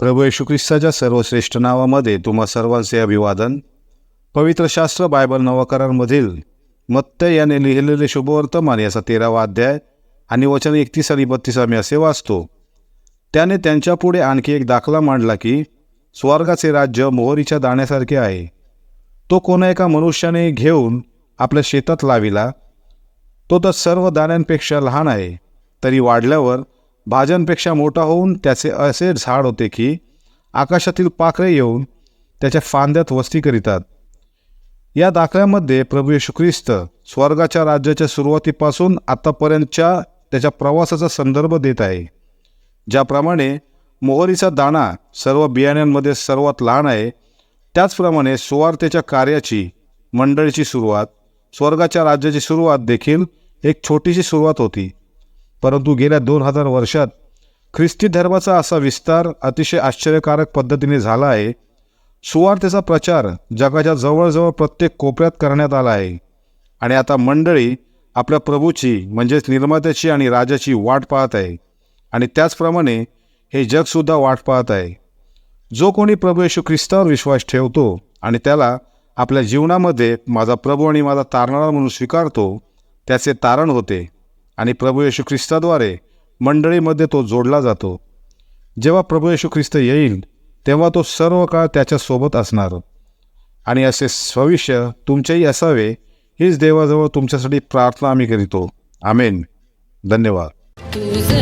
प्रभू येशू ख्रिस्ताच्या सर्वश्रेष्ठ नावामध्ये तुम्हा सर्वांचे अभिवादन. पवित्र शास्त्र बायबल नवकरांमधील मत्त याने लिहिलेले शुभवर्तमान याचा तेरावा अध्याय आणि वचन एकतीस आणि बत्तीस आम्ही असे वाचतो. त्याने त्यांच्यापुढे आणखी एक दाखला मांडला की स्वर्गाचे राज्य मोहरीच्या दाण्यासारखे आहे. तो कोणा एका मनुष्याने घेऊन आपल्या शेतात लाविला. तो तर सर्व दाण्यांपेक्षा लहान आहे तरी वाढल्यावर भाज्यांपेक्षा मोठा होऊन त्याचे असे झाड होते की आकाशातील पाखरे येऊन त्याच्या फांद्यात वस्ती करीतात. या दाखल्यामध्ये प्रभू येशू ख्रिस्त स्वर्गाच्या राज्याच्या सुरुवातीपासून आतापर्यंतच्या त्याच्या प्रवासाचा संदर्भ देत आहे ज्याप्रमाणे मोहरीचा दाणा सर्व बियाण्यांमध्ये सर्वात लहान आहे. त्याचप्रमाणे सुवार्तेच्या कार्याची मंडळीची सुरुवात स्वर्गाच्या राज्याची सुरुवात देखील एक छोटीशी सुरुवात होती. परंतु गेल्या दोन हजार वर्षात ख्रिस्ती धर्माचा असा विस्तार अतिशय आश्चर्यकारक पद्धतीने झाला आहे. सुवार्थेचा प्रचार जगाच्या जवळजवळ प्रत्येक कोपऱ्यात करण्यात आला आहे. आणि आता मंडळी आपल्या प्रभूची म्हणजेच निर्मात्याची आणि राजाची वाट पाहत आहे. आणि त्याचप्रमाणे हे जगसुद्धा वाट पाहत आहे. जो कोणी प्रभू येशू ख्रिस्तावर विश्वास ठेवतो आणि त्याला आपल्या जीवनामध्ये माझा प्रभू आणि माझा तारणारा म्हणून स्वीकारतो त्याचे तारण होते. आणि प्रभू येशू ख्रिस्ताद्वारे मंडळीमध्ये तो जोडला जातो. जेव्हा प्रभू येशू ख्रिस्त येईल तेव्हा तो सर्व काळ त्याच्यासोबत असणार. आणि असे भविष्य तुमचेही असावे हीच देवाजवळ तुमच्यासाठी प्रार्थना आम्ही करीतो. आमेन. धन्यवाद. तुझ